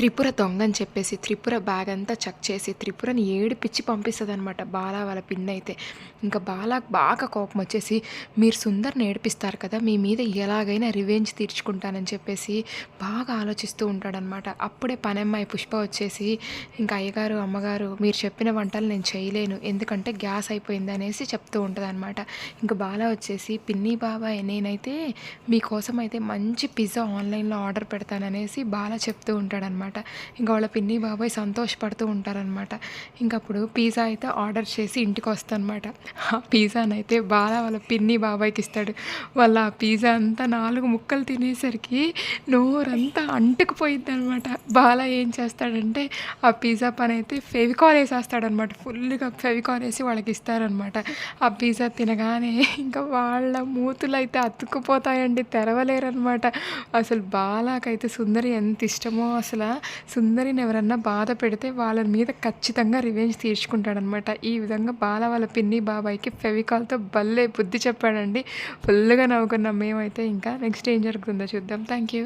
త్రిపుర దొంగని చెప్పేసి త్రిపుర బ్యాగ్ అంతా చెక్ చేసి త్రిపురని ఏడిపిచ్చి పంపిస్తుంది అనమాట బాల వాళ్ళ పిన్ని అయితే ఇంకా బాలాకు బాగా కోపం వచ్చేసి మీరు సుందర్ని ఏడిపిస్తారు కదా మీ మీద ఎలాగైనా రివెంజ్ తీర్చుకుంటానని చెప్పేసి బాగా ఆలోచిస్తూ ఉంటాడనమాట అప్పుడే పనమ్మాయి పుష్ప వచ్చేసి ఇంకా అయ్యగారు అమ్మగారు మీరు చెప్పిన వంటలు నేను చేయలేను ఎందుకంటే గ్యాస్ అయిపోయింది అనేసి చెప్తూ ఉంటుందన్నమాట. ఇంకా బాల వచ్చేసి పిన్ని బాబాయ్ నేనైతే మీకోసం అయితే మంచి పిజ్జా ఆన్లైన్లో ఆర్డర్ పెడతాననేసి బాల చెప్తూ ఉంటాడనమాట ఇంకా వాళ్ళ పిన్ని బాబాయ్ సంతోషపడుతూ ఉంటారనమాట. ఇంకప్పుడు పిజ్జా అయితే ఆర్డర్ చేసి ఇంటికి వస్తానమాట. ఆ పిజ్జానైతే బాగా వాళ్ళ పిన్ని బాబాయ్కి ఇస్తాడు. వాళ్ళ ఆ పిజ్జా అంతా నాలుగు ముక్కలు తినేసరికి నోరంతా అంటుకుపోయిద్ది అనమాట బాల ఏం చేస్తాడంటే ఆ పిజ్జా పని అయితే ఫెవికాల్ వేసేస్తాడనమాట. ఫుల్గా ఫెవికాల్ వేసి వాళ్ళకి ఇస్తారనమాట. ఆ పిజ్జా తినగానే ఇంకా వాళ్ళ మూతులు అయితే అతుక్కుపోతాయండి తెరవలేరనమాట. అసలు బాలాకైతే సుందరి ఎంత ఇష్టమో అసలు. సుందరిని ఎవరన్నా బాధ పెడితే వాళ్ళ మీద ఖచ్చితంగా రివెంజ్ తీర్చుకుంటాడనమాట ఈ విధంగా బాల వాళ్ళ పిన్ని బాబాయ్కి ఫెవికాల్తో భలే బుద్ధి చెప్పాడండి. ఫుల్గా నవ్వుకున్నాం మేమైతే ఇంకా. నెక్స్ట్ ఏం జరుగుతుందో చూద్దాం. Thank you